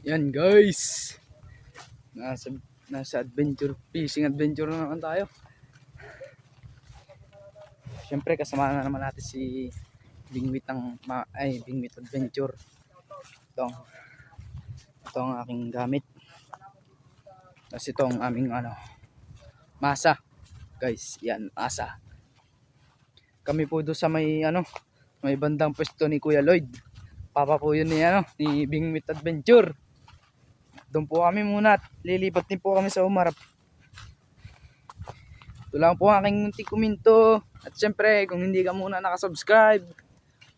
Yan guys. Nasa nasa adventure fishing adventure na naman tayo. Siyempre kasama na naman natin si Bingwit ng ay Bingwit Adventure. Ito. ang- Ito ang aking gamit. Tapos ito ang aming ano masa. Guys, yan masa. Kami po doon sa may ano may bandang pwesto ni Kuya Lloyd. Papa po yun ni ano ni Bingwit Adventure. Doon po kami muna at lilipat din po kami sa umarap. Ito lang po ang aking munting kuminto. At syempre, kung hindi ka muna nakasubscribe,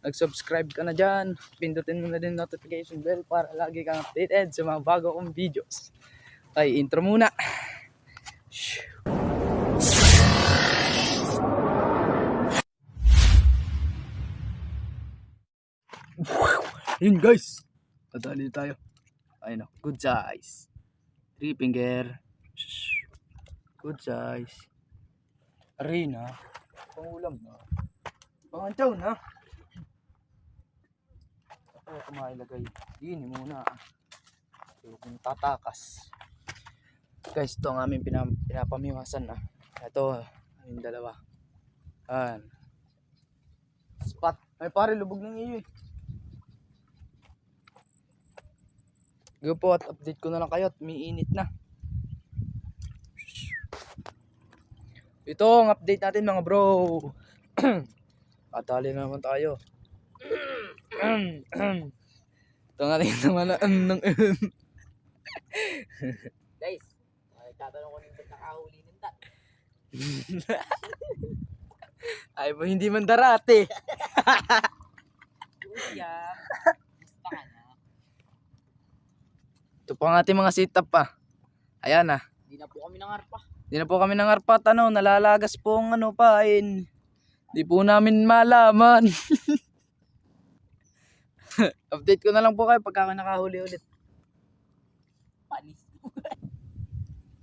nag-subscribe ka na dyan. Pindutin mo na din notification bell para lagi kang updated sa mga bago kong videos. Ay, intro muna. Yun guys. Tadali tayo. Ayun o. Good size. Three finger. Good size. Arena. Pangulam na. Pangantaw na. Ako ito mailagay. Dini muna. So, kung tatakas. Guys, ito ang aming pinam pinapamiwasan na. Ito, yung dalawa. Ayan. Spot. Ay pare, lubog ng iyo eh. Go po at update ko na lang kayo at may init na. Ito ang update natin mga bro. Atali na naman tayo. Ito nga rin naman na ng Guys, ay tatanong ko nito nakahuli ng tat. Ay mo hindi man darate. Kuya, gusto ka na. Ito pa ang ating mga sit-up pa. Ayan na. Hindi na po kami nangarpa. Hindi na po kami nangarpat ano, nalalagas po ang ano pain. Di po namin malaman. Update ko na lang po kayo pagka ako nakahuli ulit. Panis.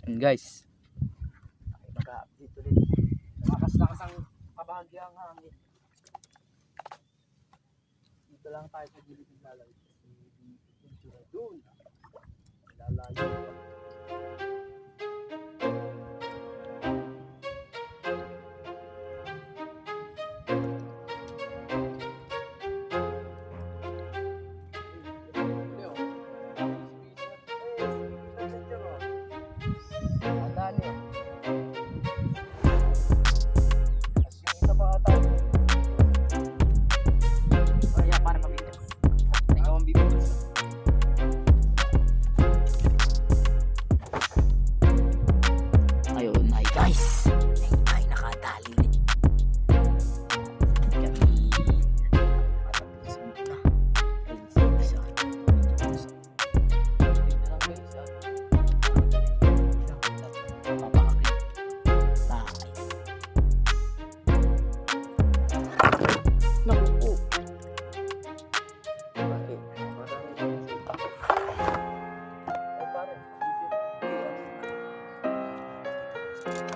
And guys. Mag-update ulit. Lakas-lakas ang kabahagyang hangin. Dito lang tayo sa gilid ng lalay. Doon. Lalayo pa.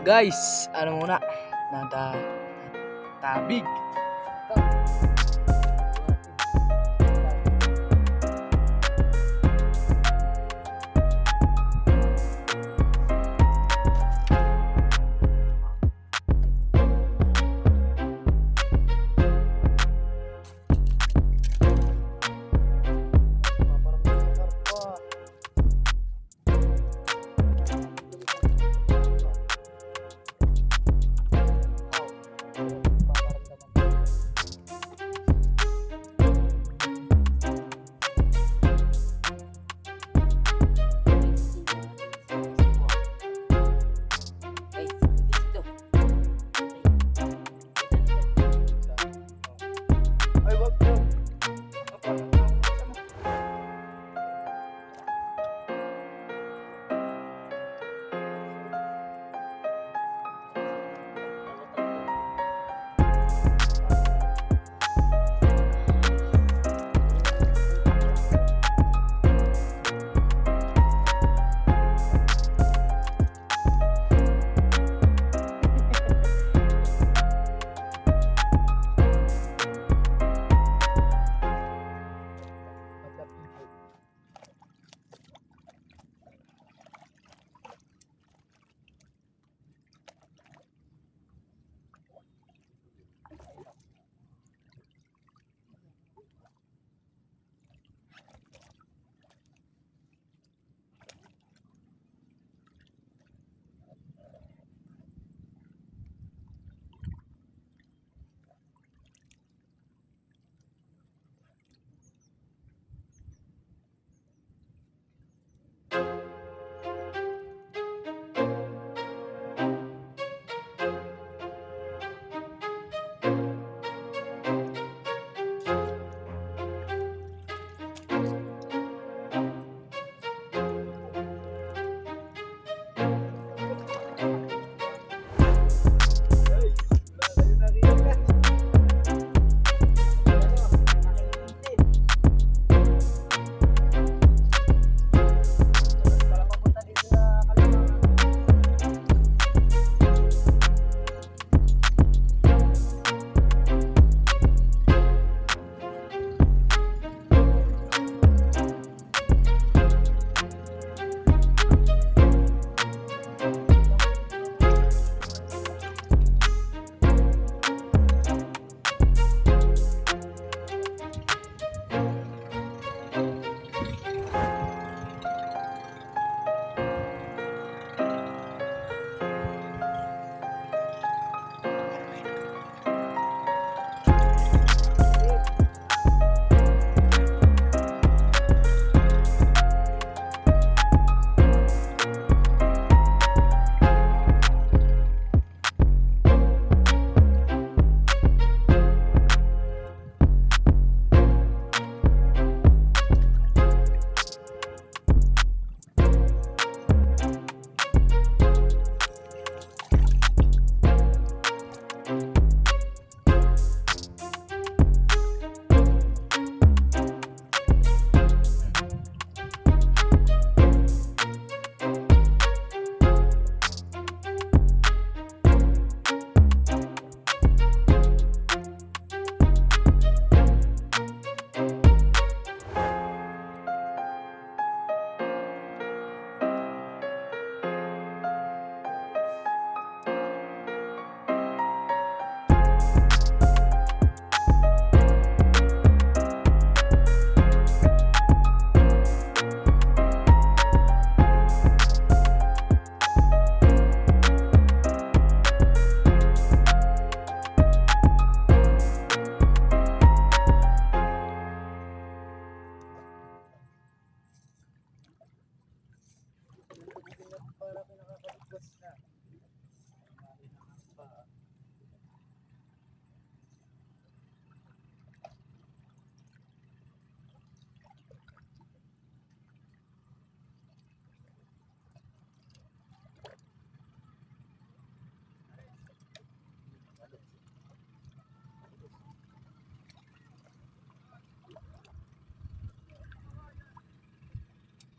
Guys, ano muna? Nada tabig.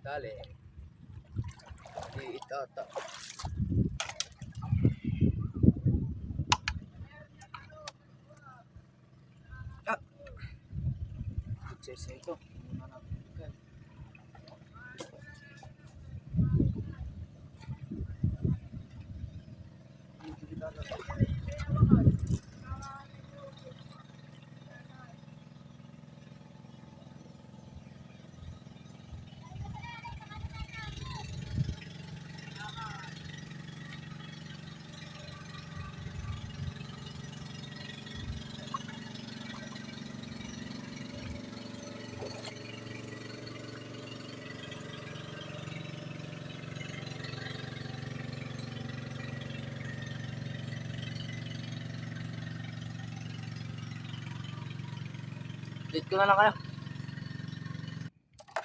Dali. Di itata. Ah! Success ito. Date ko na lang kayo.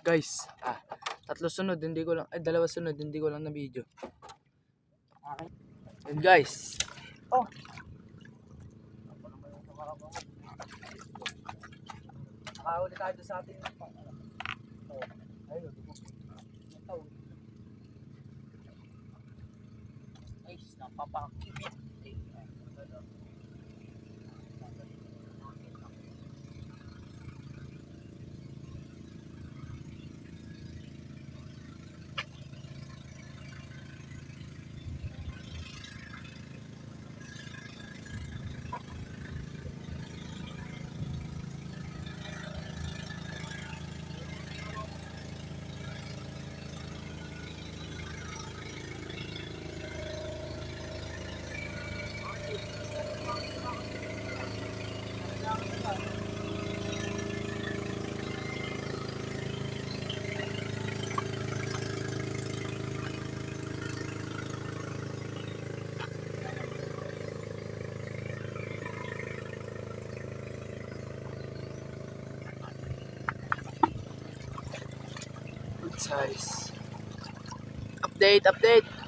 Guys, ah, tatlo sunod, hindi ko lang, ay dalawa sunod, hindi ko lang na video. Okay. And guys, Oh. Nakahuli tayo sa ating oh. Ayun. Guys, napapakibit. Size. Update, update.